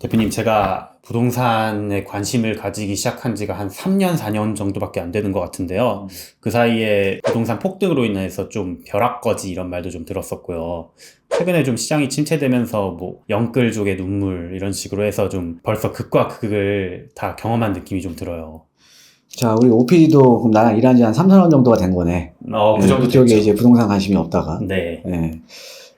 대표님, 제가 부동산에 관심을 가지기 시작한 지가 한 3년, 4년 정도밖에 안 되는 것 같은데요. 그 사이에 부동산 폭등으로 인해서 좀 벼락거지 이런 말도 좀 들었었고요. 최근에 좀 시장이 침체되면서 뭐 영끌족의 눈물 이런 식으로 해서 좀 벌써 극과 극을 다 경험한 느낌이 좀 들어요. 자, 우리 OPD도 그럼 나랑 일한 지 한 3, 4년 정도가 된 거네. 어, 그 예, 정도 그쪽에 됐죠. 이제 부동산 관심이 없다가. 네. 예.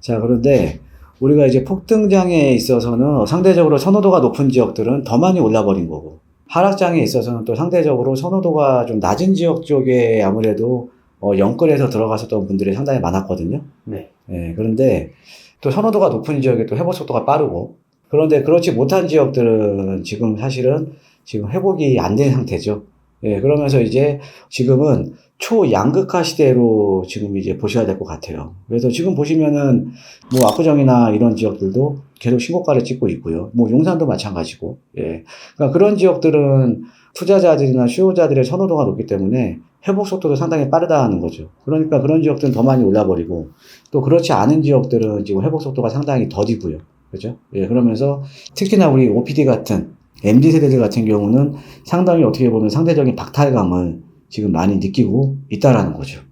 자, 그런데 우리가 이제 폭등장에 있어서는 상대적으로 선호도가 높은 지역들은 더 많이 올라버린 거고, 하락장에 있어서는 또 상대적으로 선호도가 좀 낮은 지역 쪽에 아무래도 어, 영끌에서 들어갔었던 분들이 상당히 많았거든요. 네. 예, 그런데 또 선호도가 높은 지역에 또 회복 속도가 빠르고, 그런데 그렇지 못한 지역들은 지금 사실은 지금 회복이 안 된 상태죠. 예, 그러면서 이제 지금은 초양극화 시대로 지금 이제 보셔야 될 것 같아요. 그래서 지금 보시면은 뭐 압구정이나 이런 지역들도 계속 신고가를 찍고 있고요. 뭐 용산도 마찬가지고. 예. 그러니까 그런 지역들은 투자자들이나 수요자들의 선호도가 높기 때문에 회복 속도도 상당히 빠르다는 거죠. 그러니까 그런 지역들은 더 많이 올라버리고 또 그렇지 않은 지역들은 지금 회복 속도가 상당히 더디고요. 그죠? 예, 그러면서 특히나 우리 OPD 같은 MZ 세대들 같은 경우는 상당히 어떻게 보면 상대적인 박탈감을 지금 많이 느끼고 있다라는 거죠.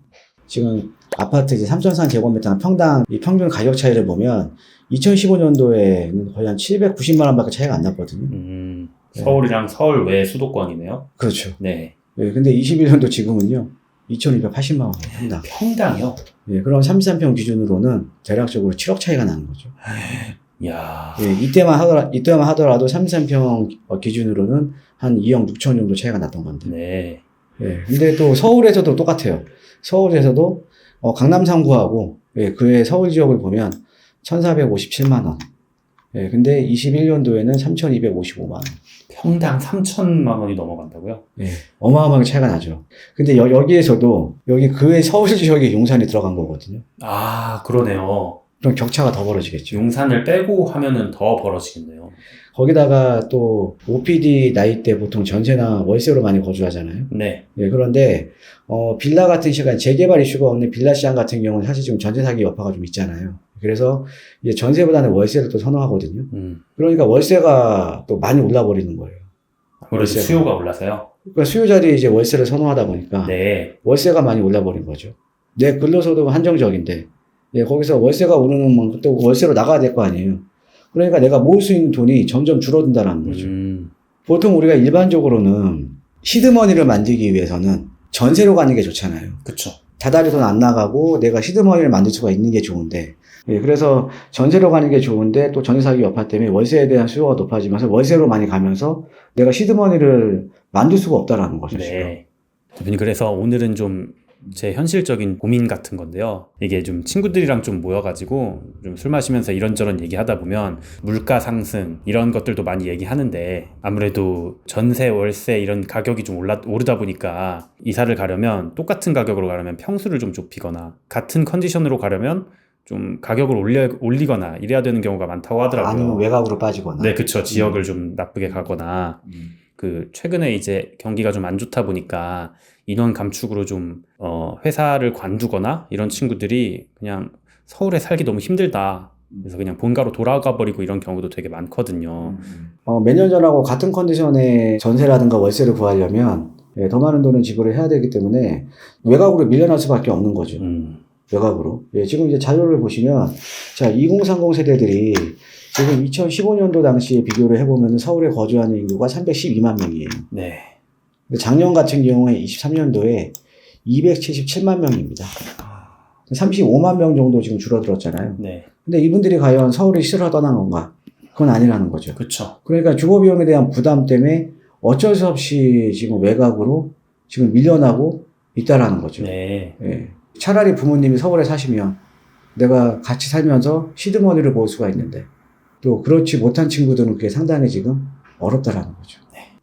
지금 아파트 이제 3,400 제곱미터 평당 이 평균 가격 차이를 보면 2015년도에는 거의 한 790만 원밖에 차이가 안 났거든요. 음, 네. 서울이랑 서울 외 수도권이네요. 그렇죠. 네. 예, 근데 21년도 지금은요. 2,280만 원이에요, 평당. 평당이요? 예, 그럼 33평 기준으로는 대략적으로 7억 차이가 나는 거죠. 이야. 예, 이때만 하더라, 이때만 하더라도 33평 기준으로는 한 2억 6천 정도 차이가 났던 건데. 네. 예, 근데 또 서울에서도 똑같아요. 서울에서도 어, 강남 3구하고 예, 그의 서울 지역을 보면 1,457만 원. 예, 근데 21년도에는 3,255만 원. 평당 3천만 원이 넘어간다고요? 예, 어마어마하게 차이가 나죠. 근데 여, 여기에서도 여기 그의 서울 지역에 용산이 들어간 거거든요. 아, 그러네요. 그럼 격차가 더 벌어지겠죠. 용산을 빼고 하면은 더 벌어지겠네요. 거기다가 또 OPD 나이 때 보통 전세나 월세로 많이 거주하잖아요. 네. 예, 그런데 어, 빌라 같은 시간 재개발 이슈가 없는 빌라 시장 같은 경우는 사실 지금 전세 사기 여파가 좀 있잖아요. 그래서 이제 전세보다는 월세를 또 선호하거든요. 음. 그러니까 월세가 또 많이 올라 버리는 거예요. 월세가. 수요가 올라서요. 그러니까 수요자들이 이제 월세를 선호하다 보니까 네. 월세가 많이 올라 버린 거죠. 내 근로소득은 한정적인데 예, 거기서 월세가 오르는 만큼 또 월세로 나가야 될 거 아니에요. 그러니까 내가 모을 수 있는 돈이 점점 줄어든다는 거죠. 음. 보통 우리가 일반적으로는 시드머니를 만들기 위해서는 전세로 가는 게 좋잖아요. 그쵸. 다달이 돈 안 나가고 내가 시드머니를 만들 수가 있는 게 좋은데 예, 그래서 전세로 가는 게 좋은데 또 전세 사기 여파 때문에 월세에 대한 수요가 높아지면서 월세로 많이 가면서 내가 시드머니를 만들 수가 없다라는 거죠. 지금. 네. 대표님, 그래서 오늘은 좀 제 현실적인 고민 같은 건데요. 이게 좀 친구들이랑 좀 모여가지고 좀 술 마시면서 이런저런 얘기하다 보면 물가 상승 이런 것들도 많이 얘기하는데 아무래도 전세, 월세 이런 가격이 좀 올라, 오르다 보니까 이사를 가려면 똑같은 가격으로 가려면 평수를 좀 좁히거나 같은 컨디션으로 가려면 좀 가격을 올려, 올리거나 이래야 되는 경우가 많다고 하더라고요. 아니면 외곽으로 빠지거나. 네, 그쵸. 지역을 좀 나쁘게 가거나 음. 그 최근에 이제 경기가 좀 안 좋다 보니까 인원 감축으로 좀 어, 회사를 관두거나 이런 친구들이 그냥 서울에 살기 너무 힘들다. 그래서 그냥 본가로 돌아가 버리고 이런 경우도 되게 많거든요. 어, 몇 년 전하고 같은 컨디션의 전세라든가 월세를 구하려면 예, 더 많은 돈을 지불을 해야 되기 때문에 외곽으로 밀려날 수밖에 없는 거죠. 음, 외곽으로. 예, 지금 이제 자료를 보시면, 자, 2030 세대들이 지금 2015년도 당시에 비교를 해보면 서울에 거주하는 인구가 312만 명이에요. 네. 작년 같은 경우에 23년도에 277만 명입니다. 35만 명 정도 지금 줄어들었잖아요. 네. 근데 이분들이 과연 서울이 싫어 떠난 건가? 그건 아니라는 거죠. 그쵸. 그러니까 주거 비용에 대한 부담 때문에 어쩔 수 없이 지금 외곽으로 지금 밀려나고 있다라는 거죠. 네. 예. 차라리 부모님이 서울에 사시면 내가 같이 살면서 시드머니를 모을 수가 있는데 또 그렇지 못한 친구들은 그게 상당히 지금 어렵다라는 거죠.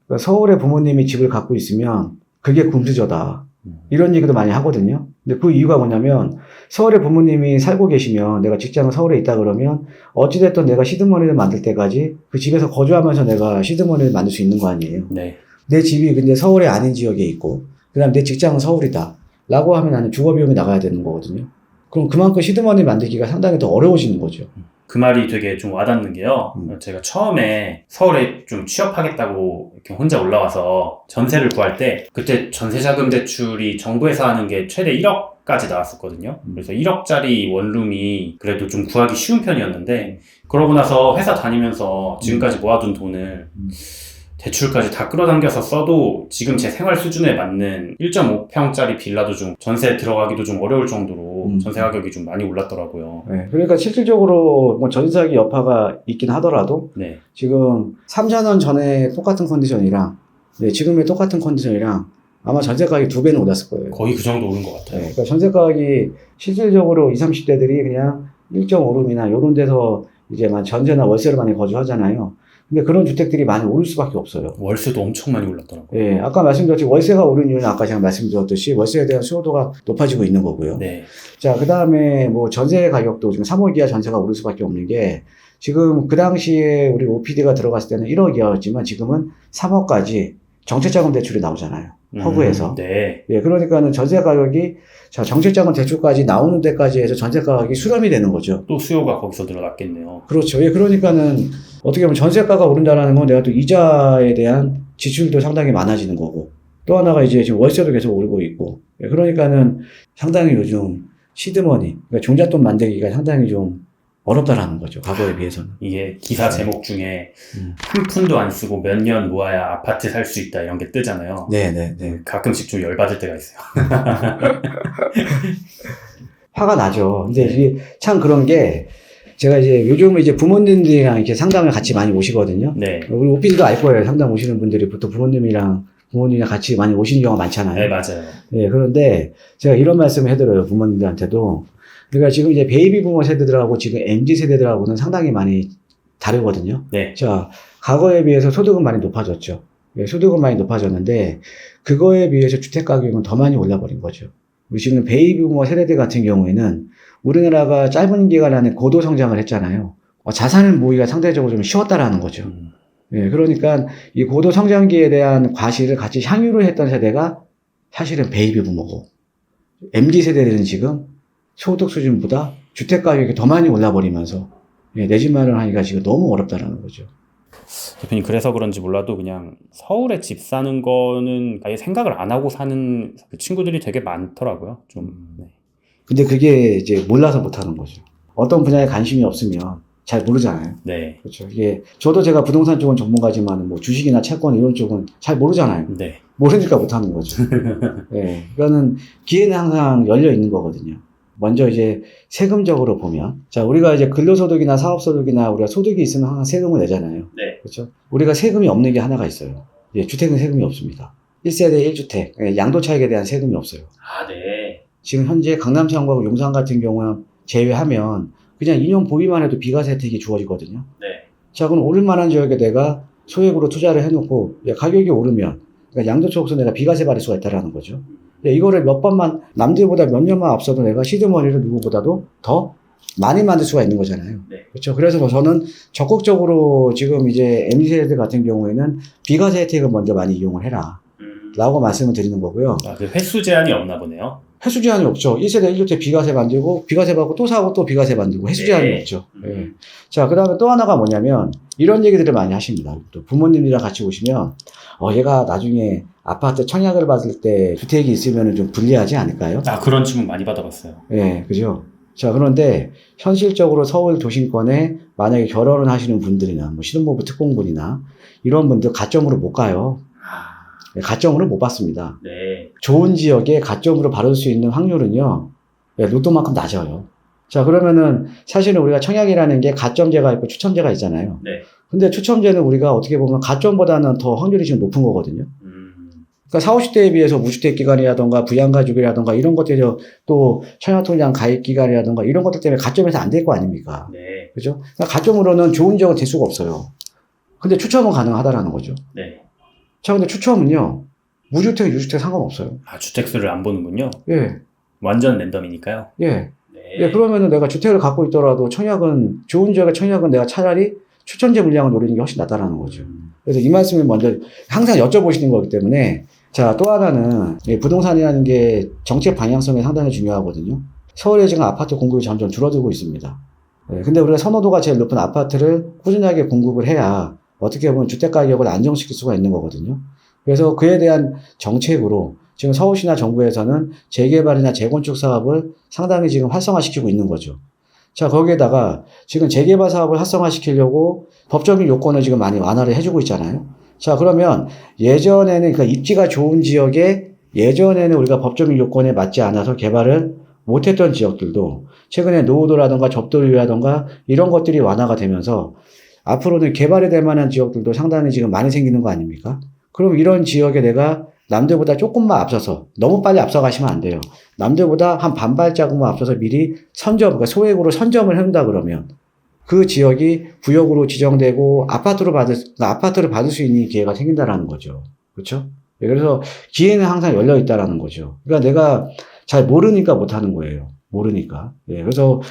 그러니까 서울에 부모님이 집을 갖고 있으면 그게 금수저다. 음. 이런 얘기도 많이 하거든요. 근데 그 이유가 뭐냐면 서울에 부모님이 살고 계시면 내가 직장은 서울에 있다 그러면 어찌됐든 내가 시드머니를 만들 때까지 그 집에서 거주하면서 내가 시드머니를 만들 수 있는 거 아니에요. 네. 내 집이 근데 서울에 아닌 지역에 있고, 그 다음 내 직장은 서울이다. 라고 하면 나는 주거 비용이 나가야 되는 거거든요. 그럼 그만큼 시드머니 만들기가 상당히 더 어려워지는 거죠. 그 말이 되게 좀 와닿는 게요. 음. 제가 처음에 서울에 좀 취업하겠다고 이렇게 혼자 올라와서 전세를 구할 때 그때 전세자금 대출이 정부에서 하는 게 최대 1억 까지 나왔었거든요. 음. 그래서 1억짜리 원룸이 그래도 좀 구하기 쉬운 편이었는데 그러고 나서 회사 다니면서 지금까지 모아둔 돈을 음. 대출까지 다 끌어당겨서 써도 지금 제 생활 수준에 맞는 1.5평짜리 빌라도 좀 전세 들어가기도 좀 어려울 정도로 음. 전세 가격이 좀 많이 올랐더라고요. 네, 그러니까 실질적으로 뭐 전세사기 여파가 있긴 하더라도 네. 지금 3, 4년 전에 똑같은 컨디션이랑 네, 지금의 똑같은 컨디션이랑 아마 전세 가격이 두 배는 올랐을 거예요. 거의 그 정도 오른 것 같아요. 네, 그러니까 전세 가격이 실질적으로 20, 30대들이 그냥 1.5룸이나 이런 데서 이제 만 전세나 월세로 많이 거주하잖아요. 근데 그런 주택들이 많이 오를 수밖에 없어요. 월세도 엄청 많이 올랐더라고요. 예, 아까 말씀드렸지 월세가 오른 이유는 아까 제가 말씀드렸듯이 월세에 대한 수요도가 높아지고 있는 거고요. 네. 자, 그 다음에 뭐 전세 가격도 지금 3억 이하 전세가 오를 수밖에 없는 게 지금 그 당시에 우리 OPD가 들어갔을 때는 1억 이하였지만 지금은 3억까지 정책자금 대출이 나오잖아요. 허브에서. 음, 네. 예, 그러니까는 전세 가격이 자, 정책자금 대출까지 나오는 데까지 해서 전세 가격이 수렴이 되는 거죠. 또 수요가 거기서 늘어났겠네요. 그렇죠. 예, 그러니까는 어떻게 보면 전세가가 오른다라는 건 내가 또 이자에 대한 지출도 상당히 많아지는 거고 또 하나가 이제 지금 월세도 계속 오르고 있고 예, 그러니까는 상당히 요즘 시드머니 그러니까 종잣돈 만들기가 상당히 좀 어렵다라는 거죠. 과거에 비해서는. 이게 기사 제목 중에 음. 한 푼도 안 쓰고 몇 년 모아야 아파트 살 수 있다 이런 게 뜨잖아요. 네, 네, 네. 가끔씩 좀 열받을 때가 있어요. 화가 나죠. 근데 네. 이게 참 그런 게 제가 이제 요즘 이제 부모님들이랑 이렇게 상담을 같이 많이 오시거든요. 네. 우리 오피디도 알 거예요. 상담 오시는 분들이 보통 부모님이랑 부모님이랑 같이 많이 오시는 경우가 많잖아요. 네, 맞아요. 예, 그런데 제가 이런 말씀을 해드려요, 부모님들한테도. 그러니까 지금 이제 베이비 부모 세대들하고 지금 MZ 세대들하고는 상당히 많이 다르거든요. 네. 자, 과거에 비해서 소득은 많이 높아졌죠. 예, 소득은 많이 높아졌는데, 그거에 비해서 주택 가격은 더 많이 올라버린 거죠. 우리 지금 베이비 부모 세대들 같은 경우에는 우리나라가 짧은 기간 안에 고도 성장을 했잖아요. 어, 자산을 모으기가 상대적으로 좀 쉬웠다라는 거죠. 음, 예, 그러니까 이 고도 성장기에 대한 과실을 같이 향유를 했던 세대가 사실은 베이비 부모고 MZ 세대들은 지금 소득 수준보다 주택 가격이 더 많이 올라버리면서 예, 내 집 마련하기가 지금 너무 어렵다라는 거죠. 대표님 그래서 그런지 몰라도 그냥 서울에 집 사는 거는 아예 생각을 안 하고 사는 그 친구들이 되게 많더라고요. 좀. 네. 근데 그게 이제 몰라서 못하는 거죠. 어떤 분야에 관심이 없으면 잘 모르잖아요. 네. 그렇죠. 이게 저도 제가 부동산 쪽은 전문가지만 뭐 주식이나 채권 이런 쪽은 잘 모르잖아요. 네. 모르니까 못하는 거죠. 예, 그거는 기회는 항상 열려 있는 거거든요. 먼저 이제 세금적으로 보면, 자, 우리가 이제 근로소득이나 사업소득이나 우리가 소득이 있으면 항상 세금을 내잖아요. 네. 그렇죠? 우리가 세금이 없는 게 하나가 있어요. 예, 주택은 세금이 없습니다. 1세대 1주택, 예, 양도 차익에 대한 세금이 없어요. 아, 네. 지금 현재 강남창과 용산 같은 경우는 제외하면 그냥 2년 보유만 해도 비과세 혜택이 주어지거든요. 네. 자, 그럼 오를 만한 지역에 내가 소액으로 투자를 해놓고 예, 가격이 오르면 그러니까 양도소득서 내가 비과세 받을 수가 있다라는 거죠. 예, 이거를 몇 번만 남들보다 몇 년만 앞서도 내가 시드머니를 누구보다도 더 많이 만들 수가 있는 거잖아요. 네. 그렇죠. 그래서 뭐 저는 적극적으로 지금 이제 MZ 세대 같은 경우에는 비과세 혜택을 먼저 많이 이용을 해라. 음. 라고 말씀을 드리는 거고요. 아, 그 횟수 제한이 없나 보네요. 횟수 제한이 없죠. 1세대 1주택 비과세 만들고 비과세 받고 또 사고 또 비과세 만들고 횟수 네. 제한이 없죠. 음. 예. 자, 그 다음에 또 하나가 뭐냐면, 이런 얘기들을 많이 하십니다. 또 부모님이랑 같이 오시면, 어, 얘가 나중에 아파트 청약을 받을 때 주택이 있으면 좀 불리하지 않을까요? 아, 그런 질문 많이 받아봤어요. 예, 그죠? 자, 그런데 현실적으로 서울 도심권에 만약에 결혼을 하시는 분들이나, 뭐, 신혼부부 특공분이나, 이런 분들 가점으로 못 가요. 아, 예, 가점으로 못 받습니다. 네. 좋은 지역에 가점으로 받을 수 있는 확률은요, 예, 로또만큼 낮아요. 자, 그러면은 사실은 우리가 청약이라는 게 가점제가 있고 추첨제가 있잖아요. 네. 근데 추첨제는 우리가 어떻게 보면 가점보다는 더 확률이 지금 높은 거거든요. 음. 그러니까 4, 50대에 비해서 무주택 기간이라던가 부양가족이라던가 이런 것들이 또 청약통장 가입 기간이라던가 이런 것들 때문에 가점에서 안 될 거 아닙니까? 네. 그죠? 그러니까 가점으로는 좋은 지역은 될 수가 없어요. 근데 추첨은 가능하다라는 거죠. 네. 자, 근데 추첨은요, 무주택, 유주택 상관없어요. 아, 주택수를 안 보는군요. 예, 완전 랜덤이니까요. 예. 네. 예, 그러면은 내가 주택을 갖고 있더라도 청약은, 좋은 지역의 청약은 내가 차라리 추천제 물량을 노리는 게 훨씬 낫다라는 거죠. 음. 그래서 이 말씀을 먼저 항상 여쭤보시는 거기 때문에, 자, 또 하나는, 이 부동산이라는 게 정책 방향성이 상당히 중요하거든요. 서울에 지금 아파트 공급이 점점 줄어들고 있습니다. 예, 근데 우리가 선호도가 제일 높은 아파트를 꾸준하게 공급을 해야 어떻게 보면 주택 가격을 안정시킬 수가 있는 거거든요. 그래서 그에 대한 정책으로 지금 서울시나 정부에서는 재개발이나 재건축 사업을 상당히 지금 활성화시키고 있는 거죠. 자, 거기에다가 지금 재개발 사업을 활성화시키려고 법적인 요건을 지금 많이 완화를 해주고 있잖아요. 자, 그러면 예전에는, 그러니까 입지가 좋은 지역에 예전에는 우리가 법적인 요건에 맞지 않아서 개발을 못했던 지역들도 최근에 노후도라던가 접도율이라던가 이런 것들이 완화가 되면서 앞으로는 개발이 될 만한 지역들도 상당히 지금 많이 생기는 거 아닙니까? 그럼 이런 지역에 내가 남들보다 조금만 앞서서 너무 빨리 앞서가시면 안 돼요. 남들보다 한 반발자국만 앞서서 미리 선점, 그러니까 소액으로 선점을 해놓는다 그러면 그 지역이 구역으로 지정되고 아파트로 받을, 아파트를 받을 수 있는 기회가 생긴다라는 거죠. 그렇죠? 예, 그래서 기회는 항상 열려 있다라는 거죠. 그러니까 내가 잘 모르니까 못 하는 거예요. 모르니까. 예, 그래서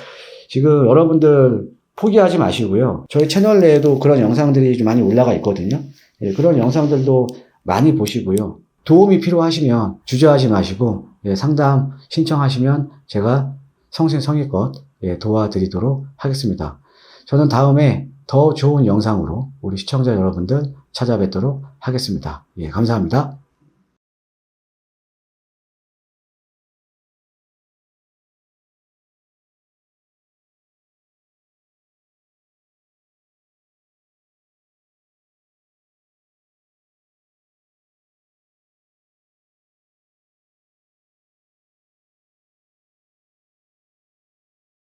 지금 여러분들 포기하지 마시고요. 저희 채널 내에도 그런 영상들이 좀 많이 올라가 있거든요. 예, 그런 영상들도 많이 보시고요. 도움이 필요하시면 주저하지 마시고 예, 상담 신청하시면 제가 성심성의껏 예, 도와드리도록 하겠습니다. 저는 다음에 더 좋은 영상으로 우리 시청자 여러분들 찾아뵙도록 하겠습니다. 예, 감사합니다.